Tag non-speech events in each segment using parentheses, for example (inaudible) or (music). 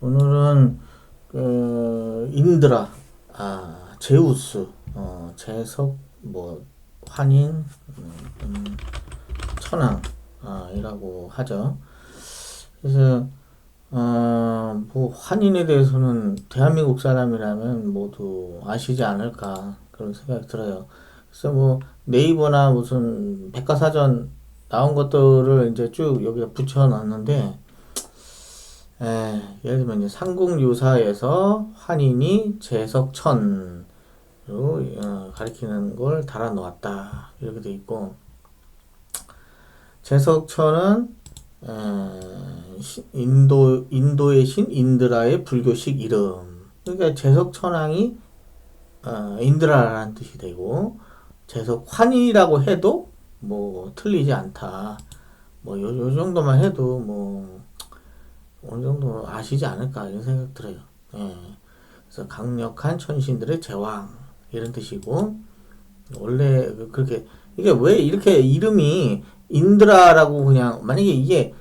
오늘은 그 인드라, 아 제우스, 어 제석, 뭐 환인, 음, 음, 천왕이라고 하죠. 그래서 어, 뭐 환인에 대해서는 대한민국 사람이라면 모두 아시지 않을까 그런 생각이 들어요. 그래서 뭐 네이버나 무슨 백과사전 나온 것들을 이제 쭉 여기다 붙여 놨는데 에, 예를 들면 이제 삼국유사에서 환인이 제석천으로 어, 가리키는 걸 달아 놓았다. 이렇게 돼 있고 제석천은 에, 시- 인도 인도의 신 인드라의 불교식 이름. 그러니까 제석천왕이 어, 인드라라는 뜻이 되고 제석환이라고 해도 뭐 틀리지 않다. 뭐 요, 요 정도만 해도 뭐 어느 정도 아시지 않을까 이런 생각 들어요. 예. 그래서 강력한 천신들의 제왕 이런 뜻이고 원래 그- 그렇게 이게 왜 이렇게 이름이 인드라라고 그냥 만약에 이게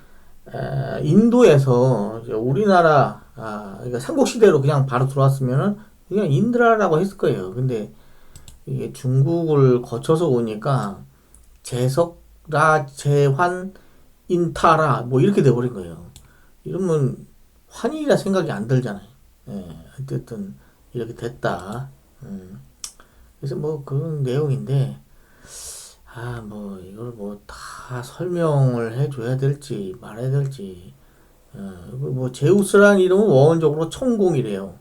에, 인도에서 우리나라 아 그러니까 삼국시대로 그냥 바로 들어왔으면은 그냥 인드라라고 했을 거예요. 근데 이게 중국을 거쳐서 오니까 제석라 제환 인타라 뭐 이렇게 돼버린 거예요. 이러면 환이라 생각이 안 들잖아요. 예, 어쨌든 이렇게 됐다. 음. 그래서 뭐 그런 내용인데 아 뭐 이걸 뭐 다 설명을 해줘야 될지 말아야 될지 어, 뭐 제우스라는 이름은 원적으로 천공이래요.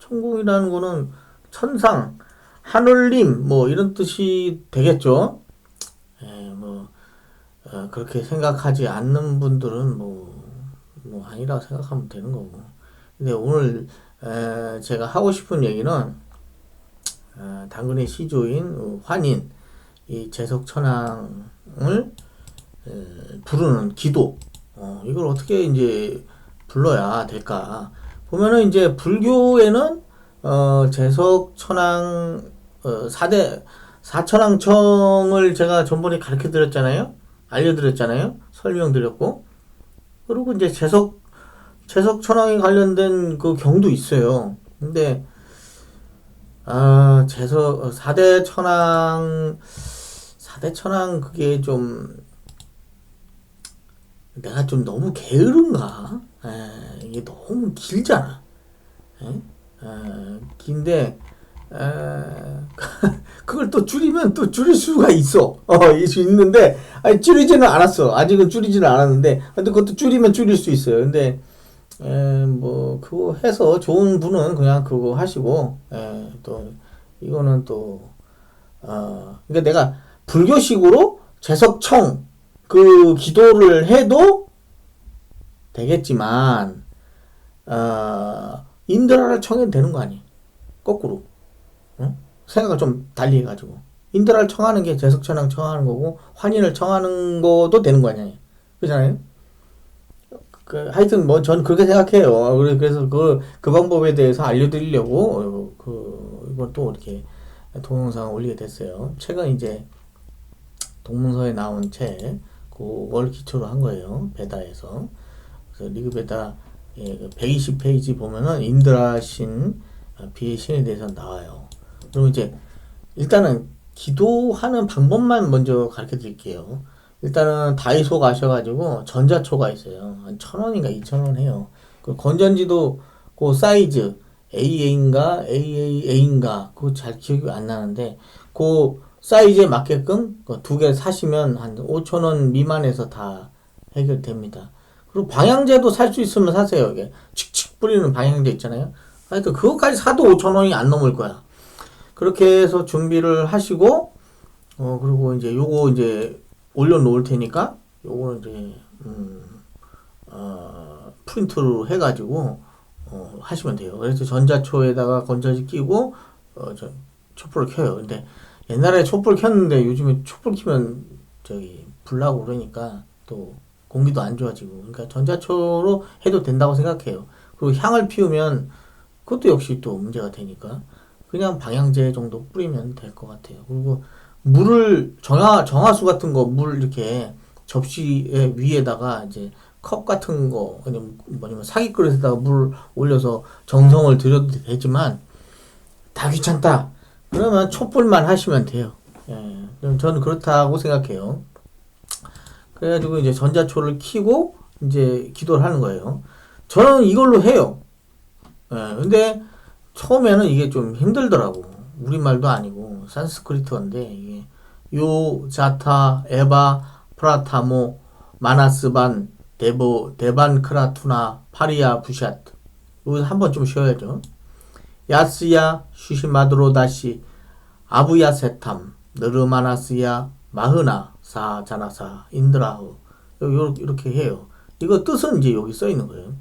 천공이라는 거는 천상, 하늘님 뭐 이런 뜻이 되겠죠. 예, 뭐 어, 그렇게 생각하지 않는 분들은 뭐, 뭐 아니라고 생각하면 되는 거고. 근데 오늘 에, 제가 하고 싶은 얘기는 어, 당근의 시조인 어, 환인 이 제석천왕을 에, 부르는 기도 어, 이걸 어떻게 이제 불러야 될까? 보면은 이제 불교에는 어, 제석천왕 어, 사대 사천왕청을 제가 전번에 가르쳐 드렸잖아요. 알려드렸잖아요. 설명드렸고. 그리고 이제 제석, 제석 천왕에 관련된 그 경도 있어요. 근데, 아, 제석, 사대 천왕, 사대 천왕 그게 좀, 내가 좀 너무 게으른가? 에, 이게 너무 길잖아. 에? 에, 긴데, 에, (laughs) 그걸 또 줄이면 또 줄일 수가 있어. 어, 있, 있는데, 아니, 줄이지는 않았어. 아직은 줄이지는 않았는데, 근데 그것도 줄이면 줄일 수 있어요. 근데, 에, 뭐, 그거 해서 좋은 분은 그냥 그거 하시고, 에, 또, 이거는 또, 어, 그러니까 내가 불교식으로 제석청, 그 기도를 해도 되겠지만, 어, 인드라를 청해도 되는 거 아니에요. 거꾸로. 응? 생각을 좀 달리 해가지고 인드라를 청하는 게 제석천왕 청하는 거고 환인을 청하는 것도 되는 거 아니에요 그잖아요? 그 하여튼 뭐 전 그렇게 생각해요. 그래- 그래서 그, 그 방법에 대해서 알려드리려고 어, 그 이걸 또 이렇게 동영상 올리게 됐어요. 최근 이제 동문서에 나온 책 그걸 기초로 한 거예요 베다에서. 그래서 리그 베다 예, 120 페이지 보면은 인드라신 어, 비의 신에 대해서 나와요. 그럼 이제 일단은 기도하는 방법만 먼저 가르쳐 드릴게요. 일단은 다이소 가셔가지고 전자초가 있어요. 한 천 원인가 이천 원 해요. 그 건전지도 그 사이즈 AA인가 AAA인가 그거 잘 기억이 안 나는데 그 사이즈에 맞게끔 그두개 사시면 한 5천 원 미만에서 다 해결됩니다. 그리고 방향제도 살 수 있으면 사세요. 이게 칙칙 뿌리는 방향제 있잖아요. 하여튼 그것까지 사도 5천 원이 안 넘을 거야. 그렇게 해서 준비를 하시고 어 그리고 이제 요거 이제 올려놓을 테니까 요거는 이제 음, 어, 프린트로 해가지고 어, 하시면 돼요. 그래서 전자초에다가 건전지 끼고 어, 저 촛불을 켜요. 근데 옛날에 촛불 켰는데 요즘에 촛불 켜면 저기 불나고 그러니까 또 공기도 안 좋아지고 그러니까 전자초로 해도 된다고 생각해요. 그리고 향을 피우면 그것도 역시 또 문제가 되니까 그냥 방향제 정도 뿌리면 될 것 같아요. 그리고 물을 정화 정화수 같은 거 물 이렇게 접시에 위에다가 이제 컵 같은 거 아니면 뭐냐면 사기 그릇에다가 물 올려서 정성을 들여도 되지만 다 귀찮다. 그러면 촛불만 하시면 돼요. 예, 저는 그렇다고 생각해요. 그래가지고 이제 전자초를 켜고 이제 기도를 하는 거예요. 저는 이걸로 해요. 예, 근데 처음에는 이게 좀 힘들더라고. 우리말도 아니고 산스크리트어인데 이게 요 자타 에바 프라타모 마나스반 데보 데반 크라투나 파리아 부샷 여기서 한번 좀 쉬어야죠. 야스야 슈시마드로 다시 아부야 세탐 느르마나스야 마흐나 사 자나사 인드라흐 요렇게 해요. 이거 뜻은 이제 여기 써 있는 거예요.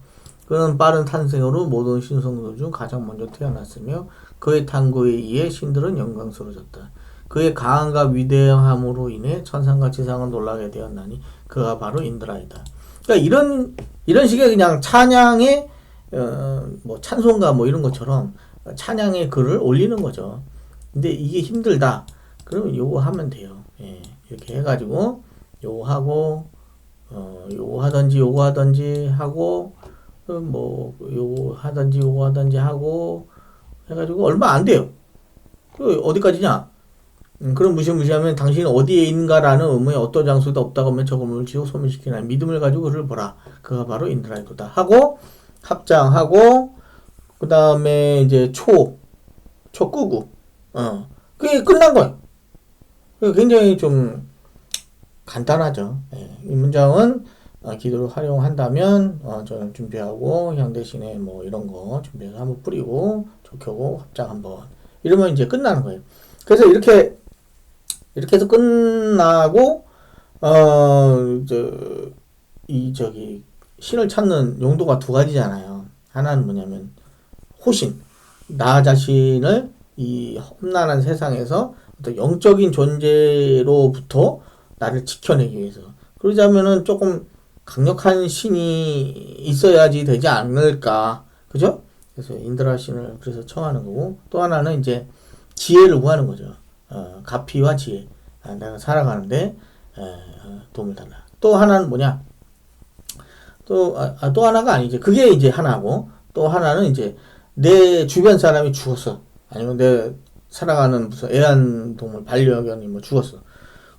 그는 빠른 탄생으로 모든 신성들 중 가장 먼저 태어났으며 그의 탐구에 의해 신들은 영광스러워졌다. 그의 강함과 위대함으로 인해 천상과 지상은 놀라게 되었나니 그가 바로 인드라이다. 그러니까 이런 이런 식의 그냥 찬양의 어, 뭐 찬송가 뭐 이런 것처럼 찬양의 글을 올리는 거죠. 근데 이게 힘들다. 그러면 요거 하면 돼요. 예, 이렇게 해가지고 요거 하고 어, 요거 하든지 요거 하든지 하고 어, 뭐 요거 하든지 요거 하든지 하고 해가지고 얼마 안 돼요. 그 어디까지냐? 음, 그런 무시무시하면 당신이 어디에 있는가라는 의문에 어떤 장소에도 없다고 하면 저금을 지고 소멸시키나 믿음을 가지고 그를 보라. 그가 바로 인드라이도다. 하고 합장하고 그 다음에 이제 초, 초 끄고 어 그게 끝난 거예요. 굉장히 좀 간단하죠. 예, 이 문장은 어, 기도를 활용한다면 어, 저는 준비하고 향 대신에 뭐 이런 거 준비해서 한번 뿌리고 족하고 합장 한번 이러면 이제 끝나는 거예요. 그래서 이렇게 이렇게 해서 끝나고 어저이 저기 신을 찾는 용도가 두 가지잖아요. 하나는 뭐냐면 호신 나 자신을 이 험난한 세상에서 어떤 영적인 존재로부터 나를 지켜내기 위해서 그러자면은 조금 강력한 신이 있어야지 되지 않을까 그죠? 그래서 인드라 신을 그래서 청하는 거고 또 하나는 이제 지혜를 구하는 거죠. 어, 가피와 지혜. 아, 내가 살아가는데 에, 어, 도움을 달라. 또 하나는 뭐냐? 또, 아, 아, 또 하나가 아니지. 그게 이제 하나고, 또 하나는 이제 내 주변 사람이 죽었어. 아니면 내 살아가는 무슨 애완동물, 반려견이 뭐 죽었어.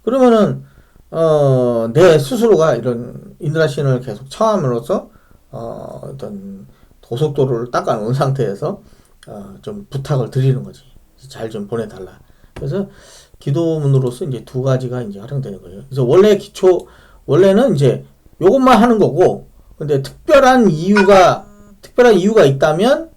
그러면은, 어, 내 스스로가 이런 인드라 신을 계속 청함으로써, 어, 어떤 고속도로를 닦아놓은 상태에서, 어, 좀 부탁을 드리는 거지. 잘 좀 보내달라. 그래서 기도문으로서 이제 두 가지가 이제 활용되는 거예요. 그래서 원래 기초, 원래는 이제 요것만 하는 거고, 근데 특별한 이유가, 특별한 이유가 있다면,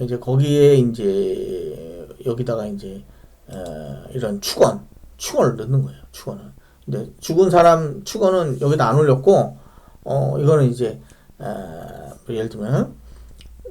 이제 거기에 이제, 여기다가 이제, 어, 이런 축원, 축원을 넣는 거예요. 축원을. 근데 죽은 사람 축원은 여기다 안 올렸고, 어, 이거는 이제, 어, 예를 들면,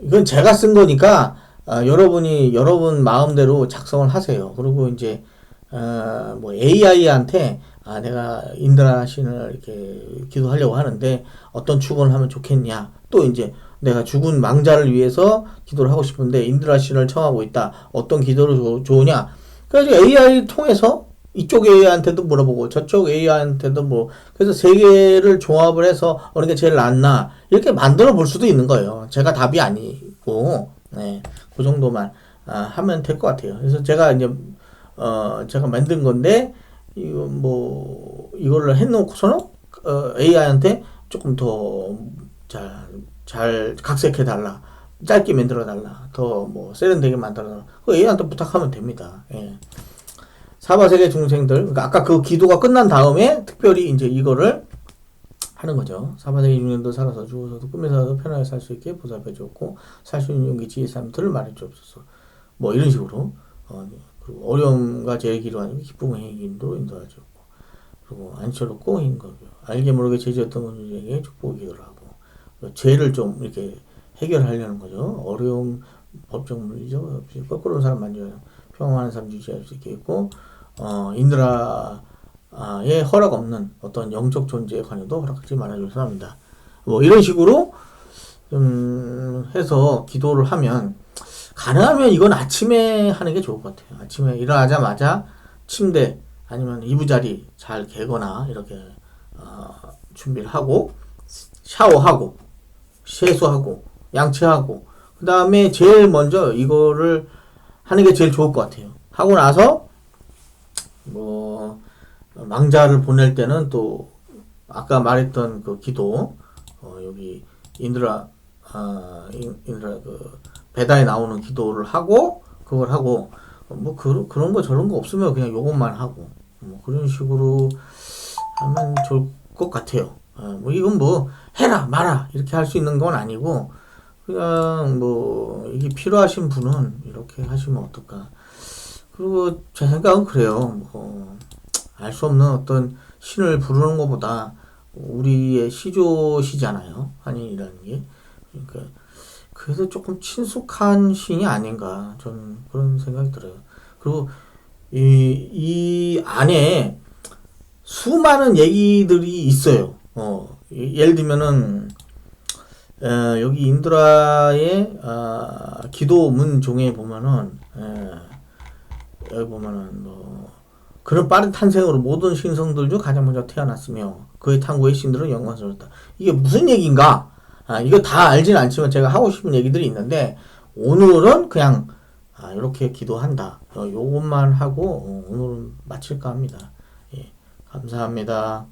이건 제가 쓴 거니까, 아, 여러분이 여러분 마음대로 작성을 하세요. 그리고 이제 어, 뭐 AI한테 아, 내가 인드라 신을 이렇게 기도하려고 하는데 어떤 축원을 하면 좋겠냐. 또 이제 내가 죽은 망자를 위해서 기도를 하고 싶은데 인드라 신을 청하고 있다. 어떤 기도를 조, 좋으냐. 그래서 AI 통해서 이쪽 AI한테도 물어보고 저쪽 AI한테도 뭐 그래서 세 개를 종합을 해서 어느 게 제일 낫나 이렇게 만들어 볼 수도 있는 거예요. 제가 답이 아니고 네. 그 정도만 아, 하면 될 것 같아요. 그래서 제가 이제 어 제가 만든 건데 이거 뭐 이거를 해놓고서는 어, AI한테 조금 더 잘 잘 각색해 달라. 짧게 만들어 달라. 더 뭐 세련되게 만들어 달라. 그 AI한테 부탁하면 됩니다. 예. 사바세계 중생들, 그러니까 아까 그 기도가 끝난 다음에 특별히 이제 이거를 하는 거죠. 사바세계 중생도 살아서 죽어서도 꿈에서도 편하게 살 수 있게 보살펴 줬고 살 수 있는 용기 지혜 삶들을 말해 주옵소서. 뭐 이런 식으로 어, 그리고 어려움과 제기로 하는 기쁨의 행인도 인도하여 줬고 그리고 안처롭고 힘거고 알게 모르게 죄지었던 분들에게 축복을 기도를 하고 죄를 좀 이렇게 해결하려는 거죠. 어려움 법적 물리죠. 거꾸로 사람 만져요. 평화하는 삶 유지할 수 있겠고 어, 인드라의 허락 없는 어떤 영적 존재에 관해도 허락하지 말아줘서 합니다. 뭐 이런 식으로 좀 해서 기도를 하면 가능하면 이건 아침에 하는 게 좋을 것 같아요. 아침에 일어나자마자 침대 아니면 이부자리 잘 개거나 이렇게 어, 준비를 하고 샤워하고 세수하고 양치하고 그 다음에 제일 먼저 이거를 하는 게 제일 좋을 것 같아요. 하고 나서 뭐 망자를 보낼 때는 또 아까 말했던 그 기도 어, 여기 인드라 아 인- 인드라 그 베다에 나오는 기도를 하고 그걸 하고 어, 뭐 그런 그런 거 저런 거 없으면 그냥 요것만 하고 뭐 그런 식으로 하면 좋을 것 같아요. 어, 뭐 이건 뭐 해라 마라 이렇게 할 수 있는 건 아니고 그냥 뭐 이게 필요하신 분은 이렇게 하시면 어떨까. 그리고 제 생각은 그래요. 뭐 알 수 없는 어떤 신을 부르는 것보다 우리의 시조시잖아요. 한인이라는 게. 그러니까 그래서 조금 친숙한 신이 아닌가 저는 그런 생각이 들어요. 그리고 이, 이 안에 수많은 얘기들이 있어요. 어, 이- 예를 들면은 에, 여기 인드라의 아, 기도 문종에 보면은 에, 여기 보면은 뭐 그런 빠른 탄생으로 모든 신성들 중 가장 먼저 태어났으며 그의 탕구의 신들은 영광스럽다. 이게 무슨 얘기인가? 아, 이거 다 알지는 않지만 제가 하고 싶은 얘기들이 있는데 오늘은 그냥 아, 이렇게 기도한다. 어, 요것만 하고 어, 오늘은 마칠까 합니다. 예, 감사합니다.